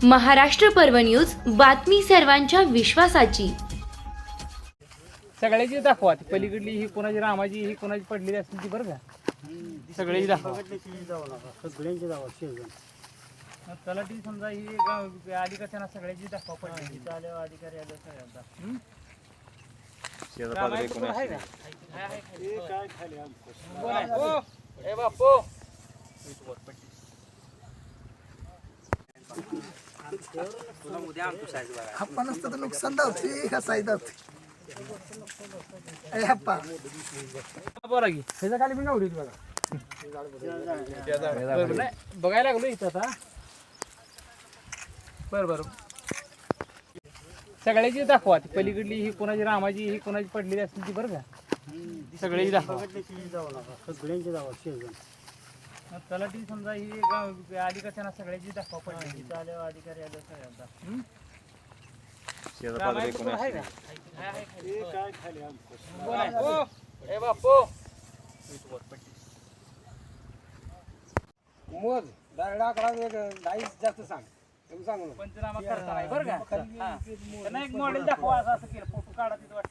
महाराष्ट्र पर्व न्यूज बातमी सर्वांच्या विश्वासाची सगळ्याची दाखवा ती पलीकडली ही कोणाची रामाची ही कोणाची पडलेली असतील ती बरं का सगळ्याची दाखवा मग तलाठी समजा ही गाव कशाना सगळ्याची दाखवा पडलेली सगळ्यांचा हम्म? रामायण कुठं आहे असतील. का? आहे, आहे, खाली. हे काय खाली आमचं कोण आहे? ओ, ए बापू हप्पा नसतं तर नुकसान धावते का साई धावते हप्पा. की खाली बघा. बघायला लागलो इथं आता. बरं बरं. सगळ्याची दाखवा ती पलीकडली ही कोणाची रामाची ही कोणाची पडलेली असतील ती बरं का? सगळ्याची दाखवा. सगळ्यांची नका सगळ्यांची जावं शेवजण मग तलाठी समजा ही गाव कशाना सगळ्याची दाखवा पडलेली आल्यावर अधिकारी आले सगळ्यांचा. हम्म? शेजापाजारी कोणी? असतील. हे कोण आहे? ओ, ए बापू मोज दरडा आकडा डाईस जास्त सांग. एवढं सांगू नको. पंचनामा करता नाही बरं का? हा. त्यांना एक मॉडेल दाखवा असं असं केलं. फोटो काढा तिथं वाटतं.